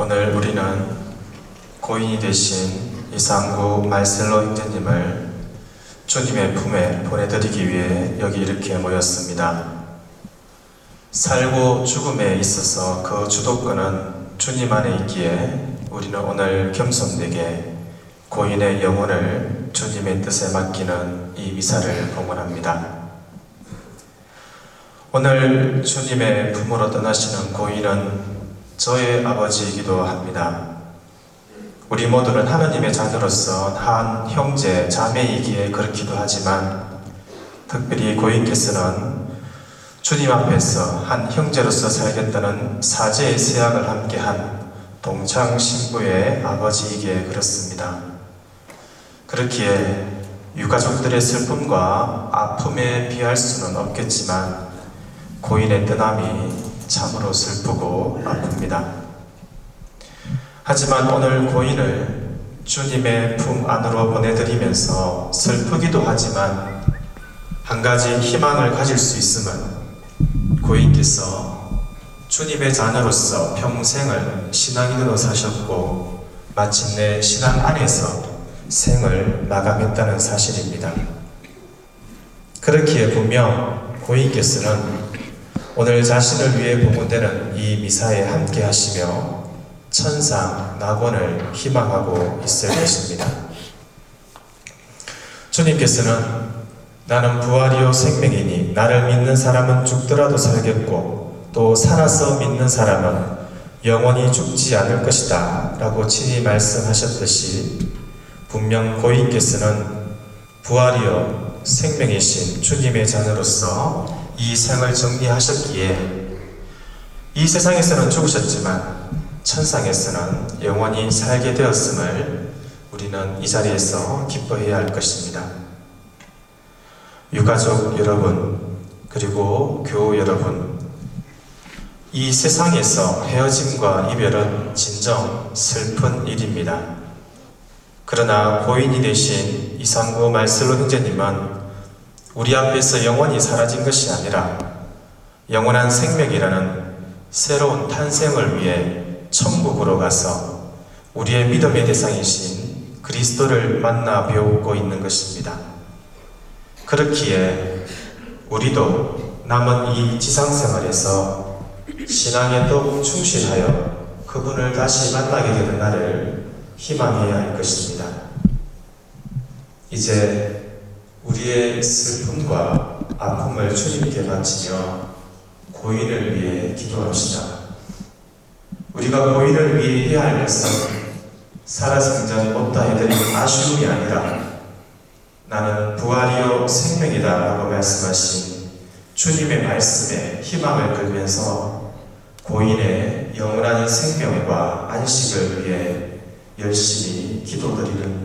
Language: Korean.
오늘 우리는 고인이 되신 이상구 말셀로 형제님을 주님의 품에 보내드리기 위해 여기 이렇게 모였습니다. 살고 죽음에 있어서 그 주도권은 주님 안에 있기에 우리는 오늘 겸손되게 고인의 영혼을 주님의 뜻에 맡기는 이 미사를 봉헌합니다. 오늘 주님의 품으로 떠나시는 고인은 저의 아버지이기도 합니다. 우리 모두는 하나님의 자녀로서 한 형제, 자매이기에 그렇기도 하지만 특별히 고인께서는 주님 앞에서 한 형제로서 살겠다는 사제의 세약을 함께한 동창 신부의 아버지이기에 그렇습니다. 그렇기에 유가족들의 슬픔과 아픔에 비할 수는 없겠지만 고인의 떠남이 참으로 슬프고 아픕니다. 하지만 오늘 고인을 주님의 품 안으로 보내드리면서 슬프기도 하지만 한 가지 희망을 가질 수 있음은 고인께서 주님의 자녀로서 평생을 신앙인으로 사셨고 마침내 신앙 안에서 생을 마감했다는 사실입니다. 그렇기에 분명 고인께서는 오늘 자신을 위해 봉헌되는 이 미사에 함께 하시며 천상 낙원을 희망하고 있을 것입니다. 주님께서는 나는 부활이요 생명이니 나를 믿는 사람은 죽더라도 살겠고 또 살아서 믿는 사람은 영원히 죽지 않을 것이다 라고 친히 말씀하셨듯이 분명 고인께서는 부활이요 생명이신 주님의 자녀로서 이 생을 정리하셨기에 이 세상에서는 죽으셨지만 천상에서는 영원히 살게 되었음을 우리는 이 자리에서 기뻐해야 할 것입니다. 유가족 여러분, 그리고 교우 여러분, 이 세상에서 헤어짐과 이별은 진정 슬픈 일입니다. 그러나 고인이 되신 이상구 말슬로 형제님은 우리 앞에서 영원히 사라진 것이 아니라 영원한 생명이라는 새로운 탄생을 위해 천국으로 가서 우리의 믿음의 대상이신 그리스도를 만나 배우고 있는 것입니다. 그렇기에 우리도 남은 이 지상생활에서 신앙에 더욱 충실하여 그분을 다시 만나게 되는 날을 희망해야 할 것입니다. 이제 우리의 슬픔과 아픔을 주님께 바치며 고인을 위해 기도합시다. 우리가 고인을 위해 해야 할 것은 살아생전 없다 해드린 아쉬움이 아니라 나는 부활이요 생명이다 라고 말씀하신 주님의 말씀에 희망을 걸면서 고인의 영원한 생명과 안식을 위해 열심히 기도드립니다.